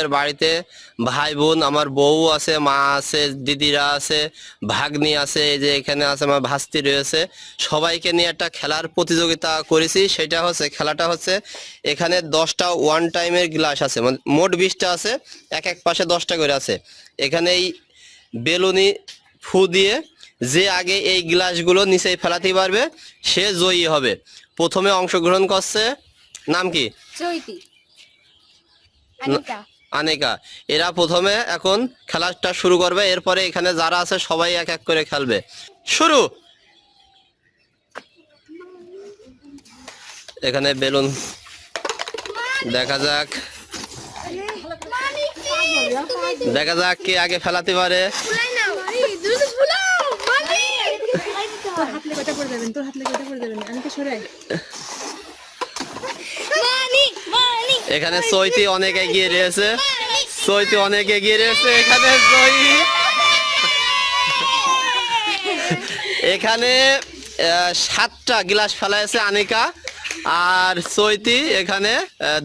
আমাদের বাড়িতে ভাই বোন আমার বউ আছে মা আছে দিদিরা আছে ভাগ্নি আছে এই যে এখানে আছে আমার ভাস্তি রয়েছে। সবাইকে নিয়ে একটা খেলার প্রতিযোগিতা করেছি সেটা হচ্ছে খেলাটা হচ্ছে এখানে দশটা ওয়ান টাইমের গ্লাস আছে মানে মোট বিশটা আছে এক এক পাশে দশটা করে আছে। এখানে এই বেলুনি ফু দিয়ে যে আগে এই গ্লাসগুলো নিচে ফেলাতে পারবে সে জয়ী হবে। প্রথমে অংশগ্রহণ করছে নাম কি? আনিকা। এরা প্রথমে এখন খেলাটা শুরু করবে, এরপরে এখানে যারা আছে সবাই এক এক করে খেলবে। শুরু! এখানে বেলুন দেখা যাক। দেখা যাক কে আগে ফেলাতে পারে। তোর হাত লেগে পড়ে যাবেন আমি তো সরাই এখানে সৈতি অনেক এগিয়ে রয়েছে। সৈতি অনেক এগিয়ে রয়েছে, এখানে জয়ী এখানে সাতটা গ্লাস ফেলাইছে আনিকা আর চৈতি এখানে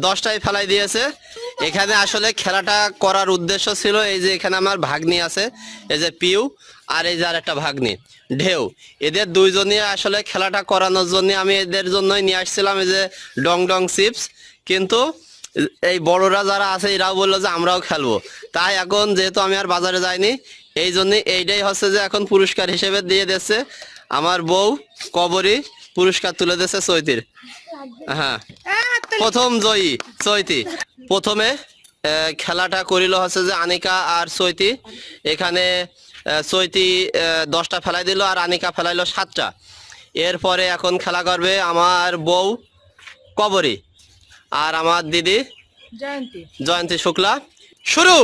দশটায় ফেলাই দিয়েছে। এখানে আসলে খেলাটা করার উদ্দেশ্য ছিল এই যে এখানে আমার ভাগ্নি আছে, এই যে পিউ আর এই যে আর একটা ভাগ্নি, ঢেউ। এদের দুইজনই আসলে খেলাটা করানোর জন্য আমি এদের জন্যই নিয়ে আসছিলাম এই যে ডং ডং চিপস। কিন্তু এই বড়রা যারা আছে, এরাও বলল যে আমরাও খেলব। তাই এখন যেহেতু আমি আর বাজারে যাইনি, এই জন্য এইটাই হচ্ছে যে এখন পুরস্কার হিসেবে দিয়ে দিচ্ছে আমার বউ কবরী পুরস্কার তুলে দিচ্ছে চৈতির। হ্যাঁ প্রথম জয়ী চৈতি। প্রথমে খেলাটা করিল হচ্ছে যে আনিকা আর চৈতি। এখানে চৈতি দশটা ফেলাই দিল আর আনিকা ফেলাইলো সাতটা। এরপরে এখন খেলা করবে আমার বউ কবরী। আর আমার দিদি? জয়ন্তী। জয়ন্তী শুক্লা। শুরু!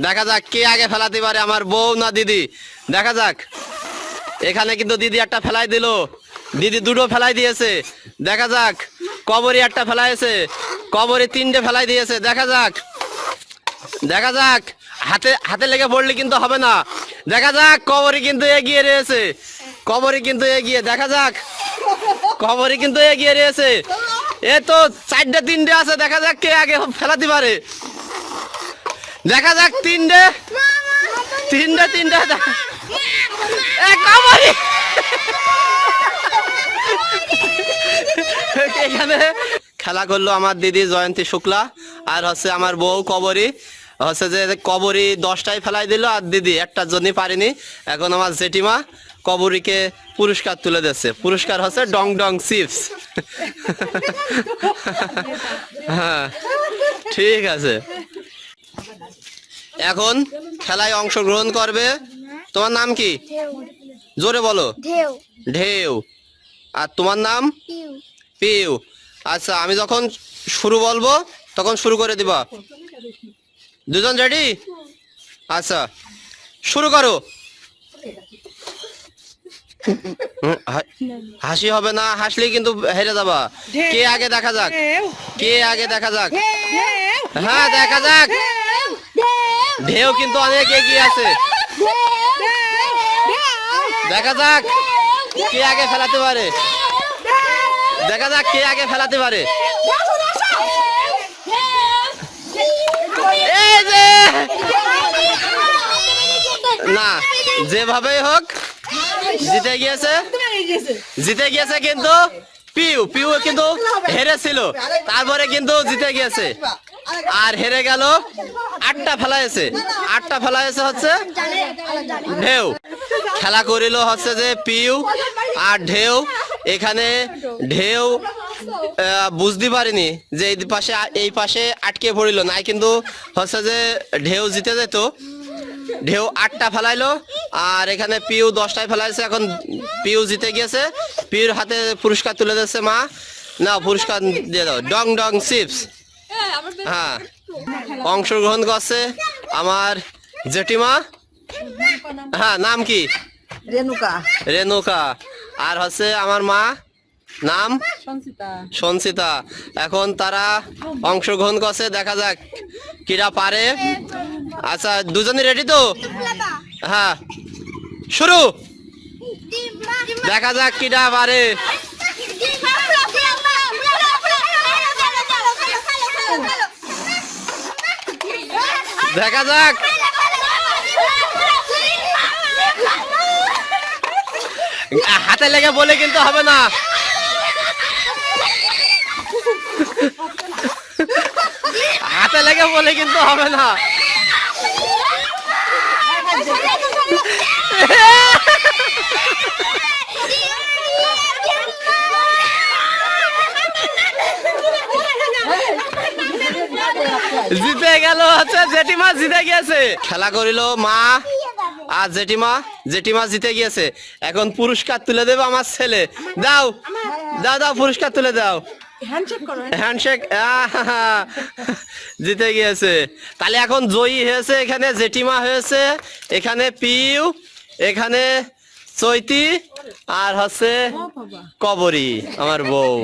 দেখা যাক কে আগে ফেলাতে পারে আমার বউ না দিদি। দেখা যাক। এখানে কিন্তু দিদি একটা ফেলাই দিল। দিদি দুটো ফেলাই দিয়েছে। দেখা যাক। কবরী একটা ফেলাইছে। কবরী তিনটে ফেলাই দিয়েছে। দেখা যাক। দেখা যাক। হাতে হাতে লেগে পড়লে কিন্তু হবে না। দেখা যাক কবরী কিন্তু এগিয়ে রয়েছে। কবরী কিন্তু এগিয়ে দেখা যাক। কবরী কিন্তু এগিয়ে রয়েছে। এ তো চারটে, তিনটে আছে, দেখা যাক কে আগে ফেলাতে পারে। দেখা যাক তিনটে তিনটে তিনটে, দেখা- এখানে খেলা করল আমার দিদি জয়ন্তী শুক্লা আর হচ্ছে আমার বউ কবরী। হচ্ছে যে কবরী দশটায় ফেলাই দিল আর দিদি একটার জন্য পারিনি। এখন আমার জেঠিমা কবরীকে পুরস্কার তুলে দিচ্ছে পুরস্কার হচ্ছে ডং ডং চিপস। হ্যাঁ ঠিক আছে। এখন খেলায় অংশগ্রহণ করবে। তোমার নাম কি? জোরে বলো। ঢেউ। আর তোমার নাম? পিউ। আচ্ছা আমি যখন শুরু বলব তখন শুরু করে দিবা। দুজন রেডি? আচ্ছা শুরু করো। হাসি হবে না হাসলে কিন্তু হেরে যাবা। কে আগে দেখা যাক? কে আগে দেখা যাক? হ্যাঁ দেখা যাক। ঢেউ ঢেউ কিন্তু অনেক এগিয়ে আছে। দেখা যাক কে আগে ফেলাতে পারে। দেখা যাক কে আগে ফেলাতে পারে। না যেভাবেই হোক জিতে গিয়েছে? জিতে গিয়েছে কিন্তু পিউ পিউ কিন্তু হেরেছিল। তারপরে কিন্তু জিতে গিয়েছে। আর হেরে গেল। আটটা ফেলাইছে। আটটা ফেলাইছে হচ্ছে ঢেউ। খেলা করিল হচ্ছে যে পিউ আর ঢেউ। এখানে ঢেউ বুঝতে পারিনি যে এই পাশে এই পাশে আটকে পড়িল। নাই কিন্তু হচ্ছে যে ঢেউ জিতে যেত। ঢেউ আটটা ফেলাইলো আর এখানে পিউ দশটায় ফেলাইছে এখন পিউ জিতে গিয়েছে। পিউর হাতে পুরস্কার তুলে দিচ্ছে মা। না পুরস্কার দিয়ে দাও। ডং ডং চিপস। হ্যাঁ অংশগ্রহণ করছে আমার জেঠিমা। হ্যাঁ নাম কি? রেণুকা। রেণুকা। আর হচ্ছে আমার মা। নাম? সঞ্চিতা। এখন তারা অংশগ্রহণ করছে দেখা যাক কিরা পারে। আচ্ছা দুজনই রেডি তো? হ্যাঁ। শুরু। দেখা যাক কিরা পারে। দেখা যাক। হাতে লেগে বলে কিন্তু হবে না। হাতে লেগে বলে কিন্তু হবে না। জিতে গেল হচ্ছে জেঠিমা, জিতে গিয়েছে। খেলা করিল মা আর জেঠিমা জেঠিমা জিতে গিয়েছে। এখন পুরস্কার তুলে দেবে আমার ছেলে। দাও দাও দাও পুরস্কার তুলে দাও। হ্যান্ডশেক জিতে গিয়েছে। তাহলে এখন জয়ী হয়েছে এখানে জেঠিমা হয়েছে এখানে পিউ এখানে চৈতি আর হচ্ছে কবরী আমার বউ।